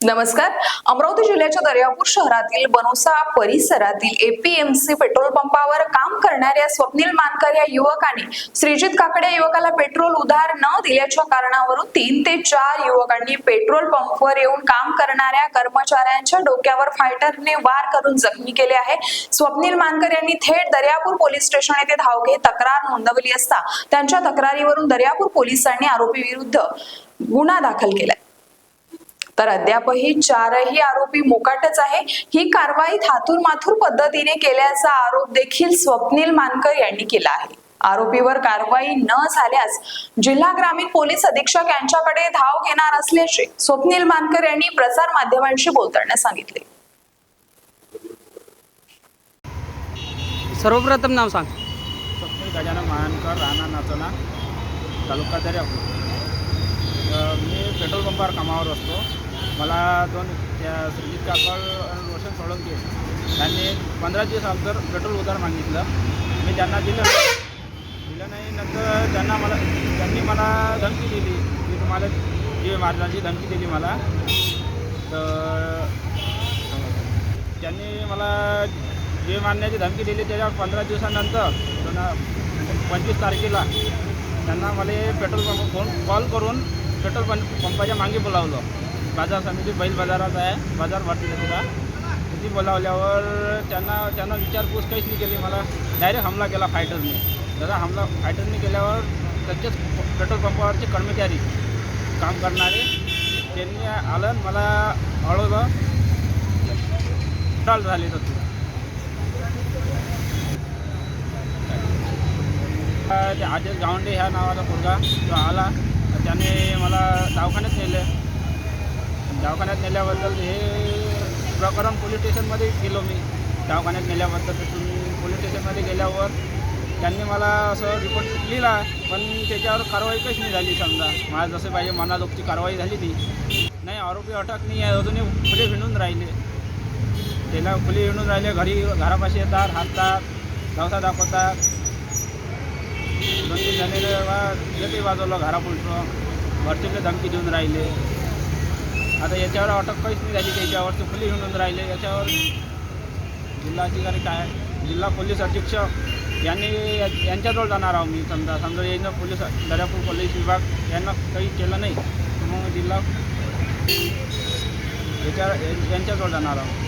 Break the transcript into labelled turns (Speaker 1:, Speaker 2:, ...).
Speaker 1: नमस्कार. अमरावती जिल्ह्याच्या दर्यापूर शहरातील बनोसा परिसरातील एपीएमसी पेट्रोल पंपावर काम करणाऱ्या स्वप्नील मानकर या युवकाने श्रीजित काकडे युवकाला पेट्रोल उधार न दिल्याच्या कारणावरून तीन ते चार युवकांनी पेट्रोल पंपवर येऊन काम करणाऱ्या कर्मचाऱ्यांच्या डोक्यावर फायटरने वार करून जखमी केले आहे. स्वप्नील मानकर यांनी थेट दर्यापूर पोलीस स्टेशन येथे धाव घेत तक्रार नोंदवली असता त्यांच्या तक्रारीवरून दर्यापूर पोलिसांनी आरोपी विरुद्ध गुन्हा दाखल केलाय. तर अद्यापही चारही आरोपी मोकाटच आहे. ही कारवाई थातूर माथूर पद्धतीने केल्याचा आरोप देखील स्वप्नील मानकर यांनी केला आहे. आरोपीवर कारवाई न झाल्यास जिल्हा ग्रामीण पोलीस अधीक्षक यांच्याकडे धाव घेणार असल्याचे स्वप्नील मानकर यांनी प्रसार माध्यमांशी बोलताना सांगितले.
Speaker 2: सर्वप्रथम नाव सांग.
Speaker 3: स्वप्नील गजानन महानकर राणा नाचोना तालुका दर्यापूर मी पेट्रोल पंपावर कामावर असतो. मला दोन त्या श्रीजित काकड आणि रोशन सोळंके त्यांनी पंधरा दिवस अगोदर पेट्रोल उधार मागितलं. मी त्यांना दिलं. नाही. दिलं नाही नंतर त्यांना मला त्यांनी मला धमकी दिली. की तुम्हाला जीव मारण्याची धमकी दिली मला. तर त्यांनी मला जीव मारण्याची धमकी दिली. त्याच्या पंधरा दिवसानंतर दोन पंचवीस तारखेला त्यांना मला पेट्रोल पंप फोन कॉल करून पेट्रोल पंप पंपाच्या मागे बोलावलं. बाजार समिती बैल बाजारात आहे बाजार भरती तिथे बोलावल्यावर त्यांना त्यांना विचारपूस काहीच नाही केली. मला डायरेक्ट हमला केला फायटरने. जरा हमला फायटरने केल्यावर त्यांच्याच पेट्रोल पंपावरचे कर्मचारी काम करणारे त्यांनी आलं मला अडवलं टाल झाले तर ते आदेश गावंडे ह्या नावाचा मुलगा तो आला तर त्याने मला दवाखान्यात नेले. दवाखान्यात नेल्याबद्दल हे प्रकरण पोलीस स्टेशनमध्ये गेलो मी. दवाखान्यात नेल्याबद्दल तिथून पोलीस स्टेशनमध्ये गेल्यावर त्यांनी मला असं रिपोर्ट लिहिला पण त्याच्यावर कारवाई काहीच नाही झाली समजा? मला जसं पाहिजे मनाजोगची कारवाई झाली ती. नाही आरोपी अटक नाही आहे अजूनही खुले हिंडून राहिले. त्याला खुले हिंडून राहिले घरी घरापाशी येतात हातात गावसा दाखवतात. दोन तीन जणांनी येते वाजवलं घरापुलचं घरचे धमकी देऊन राहिले. आता याच्यावर अटक काहीच नाही झाली त्याच्यावर ते खुली राहिले. याच्यावर जिल्हा अधिकारी काय? जिल्हा पोलीस अधीक्षक. यांनी यांच्याजवळ जाणार आहो मी समजा. समजा यांना पोलीस दर्यापूर पोलीस विभाग यांना काही केलं नाही तर मग जिल्हा याच्या यांच्याजवळ जाणार आहोत.